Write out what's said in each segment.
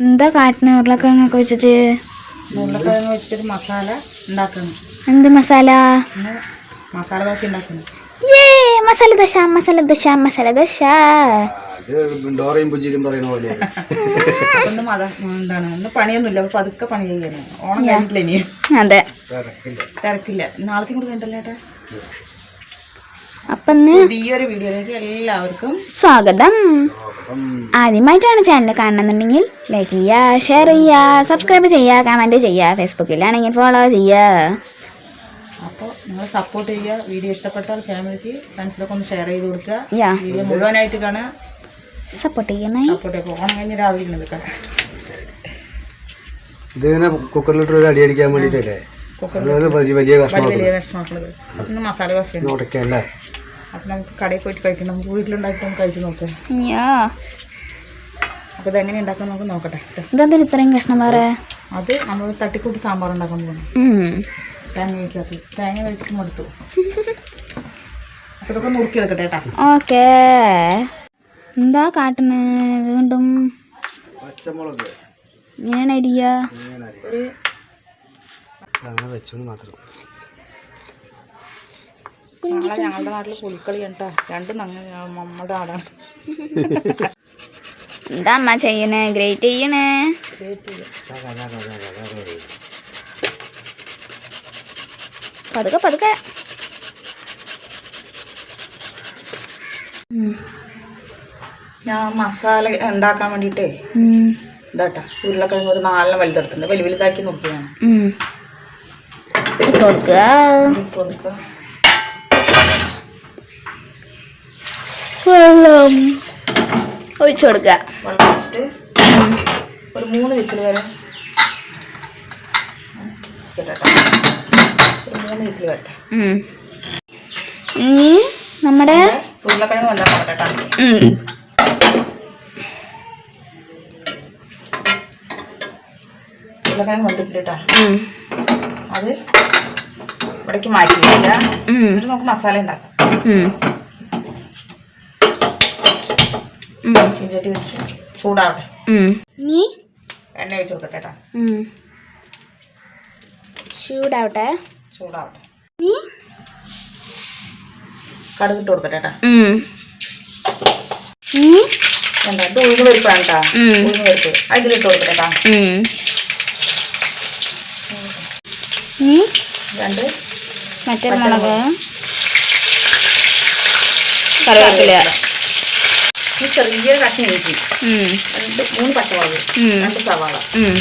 എന്താ കാട്ടിന് ഉരുളക്കിഴങ്ങൊക്കെ വെച്ചിട്ട് ഉരുളക്കിഴങ്ങ് വെച്ചിട്ട് മസാല ഉണ്ടാക്കണം. എന്ത് മസാല? മസാല ദോശ ഉണ്ടാക്കുന്നു ഏ മസാല ദോശ മസാല ദോശ മസാല ദോശ. ഡോറയും പറയുന്ന പോലെ ഒന്ന് എന്താണ് ഒന്നും പണിയൊന്നുമില്ല. അപ്പൊ പതുക്കെ പണി ചെയ്യാനാണ് ഓണം കഴിഞ്ഞിട്ടില്ല ഇനി? അതെ. തിരക്കില്ല. തിരക്കില്ല. നാളത്തെ കൂടി കണ്ടല്ലേ ഏട്ടാ ഈയൊരു പുതിയൊരു വീഡിയോയിലേക്ക് എല്ലാവർക്കും സ്വാഗതം. ആദ്യമായിട്ടാണ് ചാനൽ കാണണമെന്നുണ്ടെങ്കിൽ ലൈക്ക് ചെയ്യുക ഷെയർ ചെയ്യുക സബ്സ്ക്രൈബ് ചെയ്യുക കമന്റ് ചെയ്യുക ഫേസ്ബുക്കിലാണെങ്കിൽ ഫോളോ ചെയ്യുക. അപ്പോൾ നിങ്ങൾ സപ്പോർട്ട് ചെയ്യുക വീഡിയോ ഇഷ്ടപ്പെട്ടാൽ ഫാമിലിക്ക് ഫ്രണ്ട്സിലൊക്കെ ഒന്ന് ഷെയർ ചെയ്ത് കൊടുക്കുക. വീഡിയോ മുഴുവനായിട്ട് കാണുക. സപ്പോർട്ട് ചെയ്യണേ സപ്പോർട്ട് ഓണം കഴിഞ്ഞ് രാവിലെ നിൽക്കാം ഇതിങ്ങനെ കുക്കറിലിട്ട് ഒരു അടി അടിക്കാൻ വേണ്ടിട്ടല്ലേ? കുക്കറിൽ വലിയ വലിയ ഇന്ന് മസാല ദോശയാണ് ഉടക്കല്ലേ അപ്പം നമുക്ക് കടയിൽ പോയിട്ട് കഴിക്കണം. നമുക്ക് വീട്ടിലുണ്ടാക്കിയിട്ട് നമുക്ക് കഴിച്ച് നോക്കാം. യാ അപ്പോൾ ഇതെങ്ങനെ ഉണ്ടാക്കാൻ നമുക്ക് നോക്കട്ടെ. ഇതെന്താ ഇത്രയും കഷ്ണം വേറെ? അത് നമ്മൾ തട്ടിക്കൂട്ടി സാമ്പാർ ഉണ്ടാക്കാൻ പോകണം. തേങ്ങ കഴിക്കാത്ത തേങ്ങ കഴിച്ചിട്ട് മടുത്തു അപ്പോൾ ഇതൊക്കെ നുറുക്കിയെടുക്കട്ടെ കേട്ടാ. ഓക്കേ. എന്താ കാട്ടണ് വീണ്ടും. പച്ചമുളക്. ഞാൻ അരിയ. ഒരു അങ്ങനെ വെച്ചോണ്ട് മാത്രം. ഞങ്ങളുടെ നാട്ടിൽ പുലിക്കളിയാണ് കേട്ടോ രണ്ടും ഞങ്ങൾ നമ്മുടെ നാടാണ് എന്താ അമ്മ ചെയ്യണേ? ഗ്രേറ്റ് ചെയ്യണേ. പതുക്കെ പതുക്കെ. ഞാൻ മസാല ഉണ്ടാക്കാൻ വേണ്ടിട്ടേ ഉം. ഇതാട്ടാ. ഉരുളക്കിഴങ്ങ് ഒരു നാലെണ്ണം വലുതെടുത്തിട്ടുണ്ട്. വലിയ വലുതാക്കി നോക്കിയാണ് ഉം. ഇട്ട് കൊടുക്കുക വെള്ളം ഒഴിച്ചു കൊടുക്കുക ഒരു മൂന്ന് വിസിൽ വരെ കേട്ടോ ഒരു മൂന്ന് വിസിൽ വരട്ടെ. ഇനി നമ്മുടെ ഉരുളക്കിഴങ്ങ് വന്നാൽ കേട്ടോ. ഉരുളക്കിഴങ്ങ് വന്നിട്ടിട്ടാ ഉം. അത് ഇവിടേക്ക് മാറ്റി വയ്ക്കുക എന്നിട്ട് നമുക്ക് മസാല ഉണ്ടാക്കാം. ചീഞ്ചട്ടി വെച്ച് ചൂടാവട്ടെ. എണ്ണ വെച്ച് കൊടുക്കട്ടെ കേട്ടോ. ചൂടാവട്ടെ. ചൂടാവട്ടെ. കടുക് ഇട്ട് കൊടുക്കട്ടെ കേട്ടോ. ഉം. ഇനി എന്താ? ഇത് ഉഴുന്ന് പരിപ്പാണ് കേട്ടോ. ഉഴുന്ന് പരിപ്പ്. അതിലിട്ട് കൊടുക്കട്ടെ കേട്ടോ. രണ്ട്. മറ്റേ മുളക്. കറിവേപ്പില. ഈ ചെറിയ കഷ്ണം ഇഞ്ചി. രണ്ട് മൂന്ന് പച്ചമുളക്. രണ്ട് സവാള. ഉം.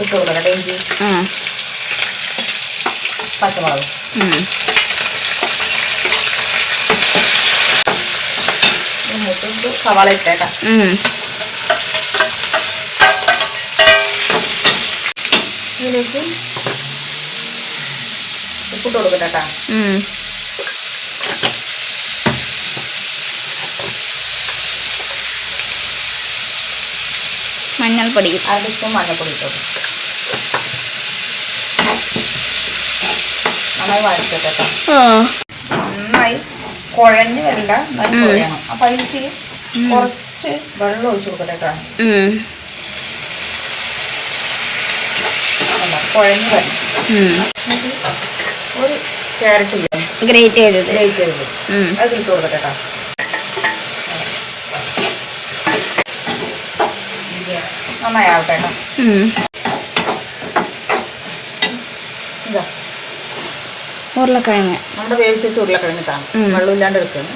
ഇട്ട് കൊടുക്കട്ടെ ഇഞ്ചി. പച്ചമുളക്. മൂത്ത് സവാള ഇട്ടേക്കാം. ഇതിലേക്ക് ഉപ്പിട്ട് കൊടുക്കട്ടെ കേട്ടോ. മഞ്ഞൾപ്പൊടി. അര ടീസ്പൂൺ മഞ്ഞൾപ്പൊടി ഇട്ടു നന്നായി വഴറ്റട്ടെ നന്നായി കുഴഞ്ഞ് വരണ്ട നന്നായി അപ്പൊ കുഴയണം. അപ്പം അതിലേക്ക് കുറച്ച് വെള്ളം ഒഴിച്ചു കൊടുക്കട്ടെ കേട്ടോ ഉം. അല്ല കുഴഞ്ഞ് വരും ഒരു ക്യാരറ്റ് ഗ്രേറ്റ് ചെയ്ത്. ഗ്രേറ്റ് ചെയ്ത്. അത് ഇട്ട് കൊടുക്കട്ടോ കേട്ടോ. നന്നായി ആവട്ടെ ഉരുളക്കിഴങ്ങ്. നമ്മുടെ വേവിച്ച് വെച്ച് ഉരുളക്കിഴങ്ങ് കാണും. വെള്ളമില്ലാണ്ട് എടുക്കുന്നു.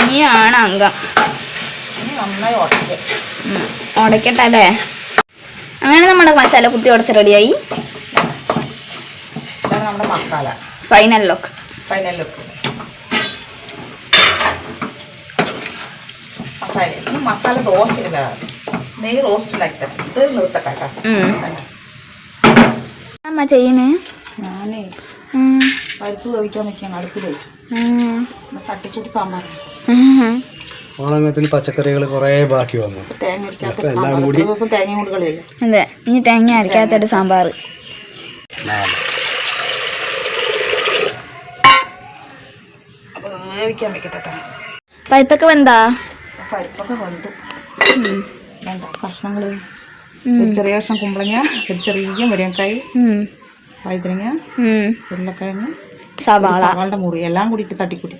ഇനിയാണ് അംഗം. നന്നായി. ഉടയ്ക്കട്ടെ അല്ലേ? അങ്ങനെ നമ്മുടെ മസാല കുത്തി ഉടച്ച് റെഡിയായി. ഇതാണ് നമ്മുടെ masala. Final look final look masala. Masala roast ഇല്ല നെയ്യ് റോസ്റ്റ് ഉണ്ടാക്കി തരാം ഇത് നിർത്തട്ടെ. അമ്മ ഞാനേ. പരിപ്പ് വേവിക്കാൻ വെക്കാൻ അടുപ്പിൽ വെച്ചു. തട്ടിക്കൂട്ടി സാമ്പാർ. ഉം. പച്ചക്കറികൾ കുറേ ബാക്കി വന്നു. എല്ലാം കൂടി- ഒരു ദിവസം തേങ്ങയും കൂടി കളിയില്ല? അതെ ഇനി തേങ്ങ അരക്കാത്തൊരു സാമ്പാർ. പരിപ്പൊക്കെ വെന്താ? പരിപ്പൊക്കെ കഷ്ണങ്ങൾ ഒരു ചെറിയ കഷ്ണം കുമ്പളങ്ങ ഒരു ചെറിയ മുരിങ്ങക്കായ്. വഴുതനങ്ങ. ഉരുളക്കിഴങ്ങ് സവാള. സവാളുടെ മുറി എല്ലാം കൂടിയിട്ട് തട്ടിക്കൂട്ടി.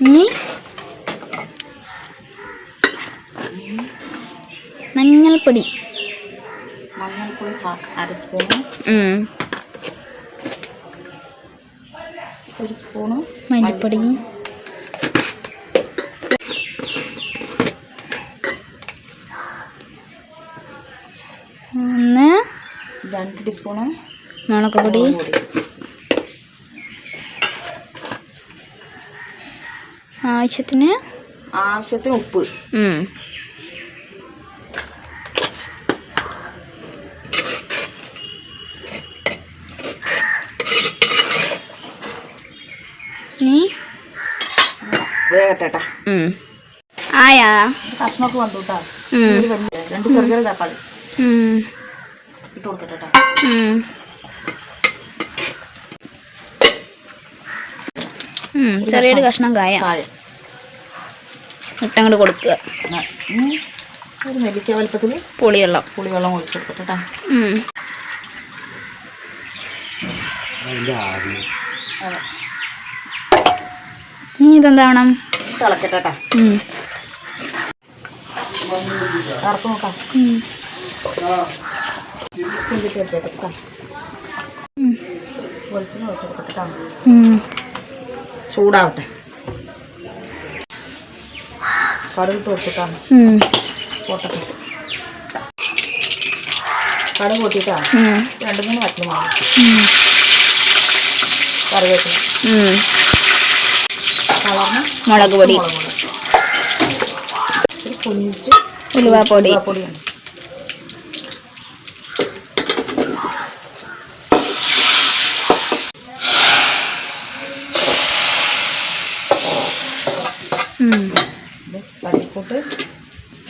ഇനി മഞ്ഞൾപ്പൊടി. മഞ്ഞൾപ്പൊടി അര സ്പൂൺ. ഉം. ഒരു സ്പൂണ് മല്ലിപ്പൊടി ഒന്ന്. രണ്ട് ടീസ്പൂണ് മുളക് പൊടി മുളക് പൊടി ആവശ്യത്തിന്? ആവശ്യത്തിന് ഉപ്പ്. വേഗട്ടെ ട്ടാ. ആയാ? കഷ്ണമൊക്കെ വന്നു കേട്ടോ രണ്ട് ചെറിയ തക്കാളി. ഇട്ട് കൊടുക്കട്ടെ ചെറിയൊരു കഷ്ണം കായം. ഇട്ടങ്ങോട്ട് കൊടുക്കുക. ഒരു നെല്ലിക്ക വലുപ്പത്തിൽ പുളിവെള്ളം. പുളിവെള്ളം ഒഴിച്ചു കൊടുക്കട്ടെ ഇനി ഇതെന്താവണം? തിളക്കട്ടെ ട്ടാ. ഉം. വറുത്ത് നോക്കാം. ഉം. കടുകിട്ട് കൊടുത്തിട്ടാണ്. ഉം. പൊട്ടട്ടെ കടുക് പൊട്ടിട്ടാ രണ്ടു മൂന്ന് വറ്റി മാറി കറിവേപ്പില. കളർന്ന് മുളക് പൊടി. കുഞ്ഞിച്ച് ഉലുവാപ്പൊടി. പൊടിയാണ് ഉം. ഇത്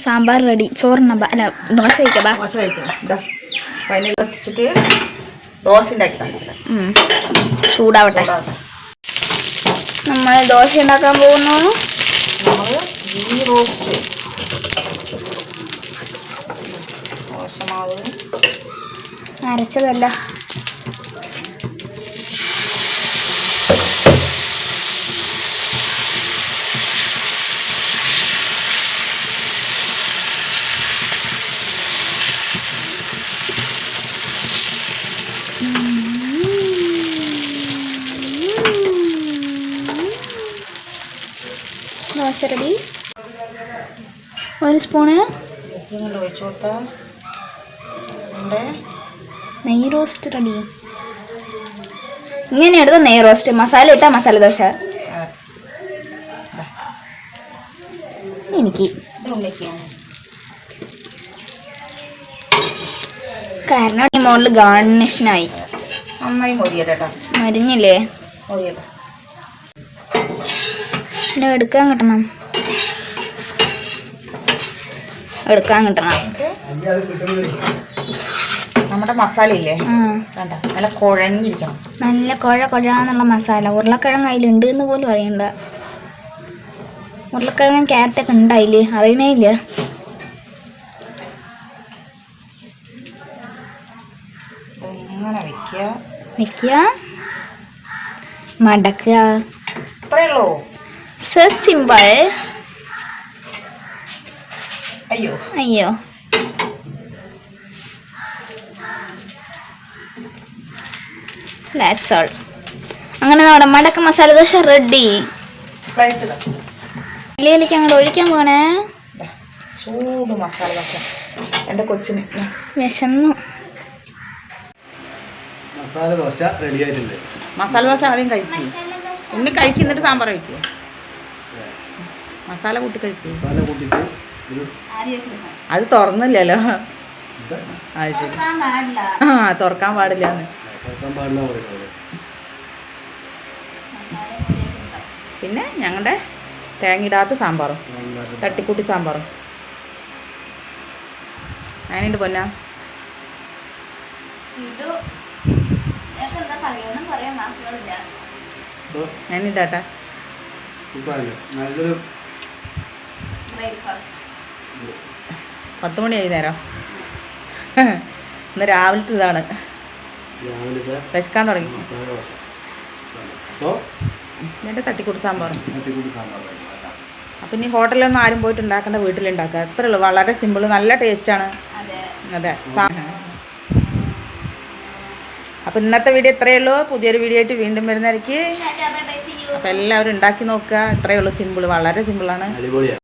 സാമ്പാർ റെഡി. ചോറിന അല്ല ദോശ കഴിക്കാം ബാ ദോശ കഴിക്കാം. ദോശ ഉണ്ടാക്കി ചൂടാവട്ടെ. നമ്മൾ ദോശ ഉണ്ടാക്കാൻ പോകുന്നു. നമ്മൾ ഗീ റോസ്റ്റ് ദോശമാവ് അരച്ചതല്ല. റെഡി ഒരു സ്പൂണ്. ഒഴിച്ചു കൊടുത്താൽ നെയ് റോസ്റ്റ് റെഡി. ഇങ്ങനെ എടുത്ത നെയ് റോസ്റ്റ്. മസാല ഇട്ട മസാല ദോശ. എനിക്ക്. കാരണം ഈ മോളിൽ ഗാർണിഷനായി. നന്നായി മൊരിയട്ടെ മരിഞ്ഞില്ലേ? മൊരിയട്ടെ. ഇവിടെ എടുക്കാൻ കിട്ടണം. എടുക്കാൻ കിട്ടണം. നമ്മുടെ മസാല ഇല്ലേ വേണ്ട നല്ല കുഴഞ്ഞിരിക്കണം. നല്ല കുഴ കുഴാന്നുള്ള മസാല. ഉരുളക്കിഴങ്ങ് അതിലുണ്ട് എന്ന് പോലും അറിയണ്ട. ഉരുളക്കിഴങ്ങും ക്യാരറ്റൊക്കെ ഉണ്ടായില്ലേ? അറിയണേ ഇല്ല. വെക്കുക? മടക്കുക. ഇത്രയേ ഉള്ളൂ symbol. അയ്യോ. അയ്യോ. ലാറ്റ്സ് ഓൾ അങ്ങനെ നമ്മുടെ മടക്ക മസാല ദോശ റെഡി ഇലയിലേക്ക് അങ്ങോട്ട് ഒഴിക്കാൻ പോണേ. ചൂട് മസാല ദോശ. എന്റെ കൊച്ചിന്. വിശന്നു. മസാല ദോശ റെഡി ആയിട്ടുണ്ട് മസാല ദോശ ആദ്യം കഴിക്കും. ഉണ്ണി കഴിക്കുന്നിട്ട് സാമ്പാർ കഴിക്കുക മസാല കൂട്ടി കഴിക്കും. മസാല കൂട്ടിയിട്ട് ഒരു അത് തുറന്നില്ലല്ലോ. ഇത്. അത് ശരി. ആ തുറക്കാൻ പാടില്ല പിന്നെ ഞങ്ങളുടെ തേങ്ങയിടാത്ത സാമ്പാറും തട്ടിക്കൂട്ടി സാമ്പാറും. അതിനുണ്ട് പൊന്ന? സൂപ്പറല്ലേ നല്ലൊരു ബ്രേക്ക്ഫാസ്റ്റ് മണി പത്ത് മണിയായി നേരം. ഇന്ന് രാവിലത്തെ ഇതാണ്. വിശക്കാൻ തുടങ്ങി. എന്നിട്ട് തട്ടിക്കൂട്ട് സാമ്പാറും. സാമ്പാർ. അപ്പം ഇനി ഹോട്ടലിലൊന്നും ആരും പോയിട്ട് ഉണ്ടാക്കേണ്ട വീട്ടിലുണ്ടാക്കുക. അത്രേ ഉള്ളൂ. വളരെ സിമ്പിൾ നല്ല ടേസ്റ്റാണ്. അതെ. അപ്പം ഇന്നത്തെ വീഡിയോ ഇത്രയേ ഉള്ളൂ. പുതിയൊരു വീഡിയോ ആയിട്ട് വീണ്ടും വരുന്നതായിരിക്കും. അപ്പം എല്ലാവരും ഉണ്ടാക്കി നോക്കുക. ഇത്രയേ ഉള്ളൂ. സിമ്പിൾ വളരെ സിമ്പിളാണ്.